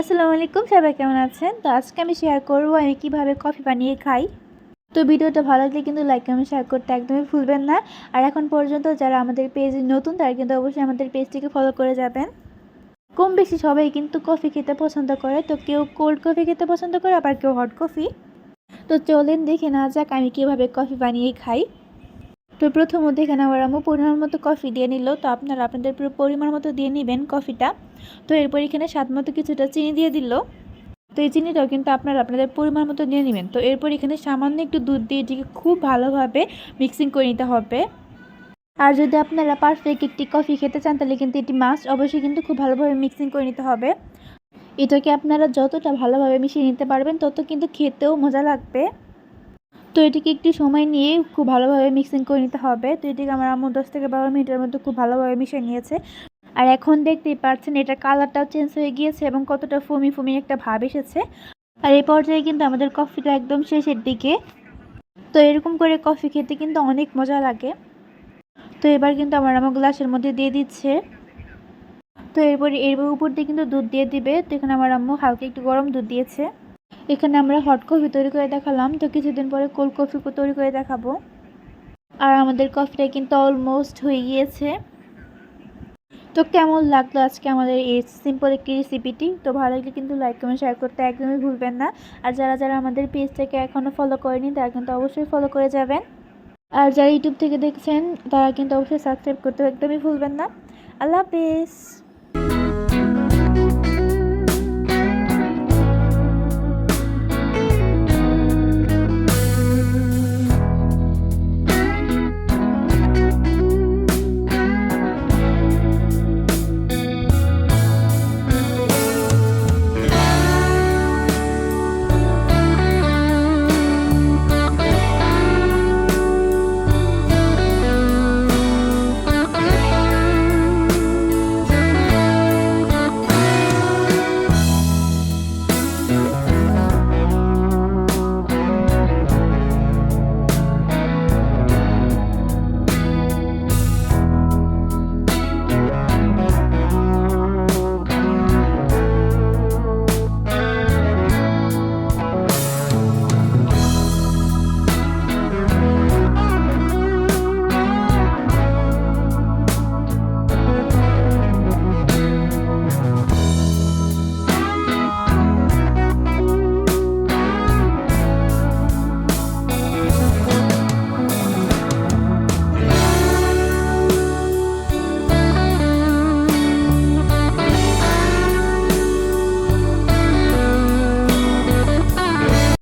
আসসালামু আলাইকুম, সবাই কেমন আছেন? তো আজকে আমি শেয়ার করব আমি কীভাবে কফি বানিয়ে খাই। তো ভিডিওটা ভালো লাগলে কিন্তু লাইক কমেন্ট শেয়ার করতে একদমই ভুলবেন না। আর এখন পর্যন্ত যারা আমাদের পেজ নতুন, তারা কিন্তু অবশ্যই আমাদের পেজটিকে ফলো করে যাবেন। কম বেশি সবাই কিন্তু কফি খেতে পছন্দ করে। তো কেউ কোল্ড কফি খেতে পছন্দ করে, আবার কেউ হট কফি তো চলেন দেখে না যাক আমি কীভাবে কফি বানিয়ে খাই। তো প্রথমত এখানে আমার পরিমাণ মতো কফি দিয়ে নিল। তো আপনারা আপনাদের পুরো পরিমাণ মতো দিয়ে নেবেন কফিটা তো এরপর এখানে স্বাদ মতো কিছুটা চিনি দিয়ে দিল। তো এই চিনিটাও কিন্তু আপনারা আপনাদের পরিমাণ মতো দিয়ে নেবেন। তো এরপর এখানে সামান্য একটু দুধ দিয়ে এটিকে খুব ভালোভাবে মিক্সিং করে নিতে হবে। আর যদি আপনারা পারফেক্ট একটি কফি খেতে চান, তাহলে কিন্তু এটি মাস্ট অবশ্যই কিন্তু খুব ভালোভাবে মিক্সিং করে নিতে হবে। এটাকে আপনারা যতটা ভালোভাবে মিশিয়ে নিতে পারবেন, তত কিন্তু খেতেও মজা লাগবে। তো এটিকে একটু সময় নিয়ে খুব ভালোভাবে মিক্সিং করে নিতে হবে। তো এটিকে আমার আম্মু দশ থেকে বারো মিনিটের মধ্যে খুব ভালোভাবে মিশিয়ে নিয়েছে। আর এখন দেখতেই পাচ্ছেন এটার কালারটাও চেঞ্জ হয়ে গিয়েছে এবং কতটা ফুমি ফুমি একটা ভাব এসেছে। আর এই পর্যায়ে কিন্তু আমাদের কফিটা একদম শেষের দিকে। তো এরকম করে কফি খেতে কিন্তু অনেক মজা লাগে। তো এবার কিন্তু আমার আমার গ্লাসের মধ্যে দিয়ে দিচ্ছে। তো এরপরে এর উপর দিয়ে কিন্তু দুধ দিয়ে দিবে। তো এখানে আমার আম্মু হালকা একটু গরম দুধ দিয়েছে। এখানে আমরা হট কফি তৈরি করে দেখালাম। তো কিছুদিন পরে কোল্ড কফি তৈরি করে দেখাবো। আর আমাদের কফিটা কিন্তু অলমোস্ট হয়ে গিয়েছে। তো কেমন লাগল আজকে আমাদের এই সিম্পল একটি রেসিপিটি তো ভালো লাগলে কিন্তু লাইক কমেন্ট শেয়ার করতে একদমই ভুলবেন না। আর যারা যারা আমাদের পেজটাকে এখনও ফলো করেনি, তারা কিন্তু অবশ্যই ফলো করে যাবেন। আর যারা ইউটিউব থেকে দেখছেন, তারা কিন্তু অবশ্যই সাবস্ক্রাইব করতে একদমই ভুলবেন না। আল্লাহ হাফেজ।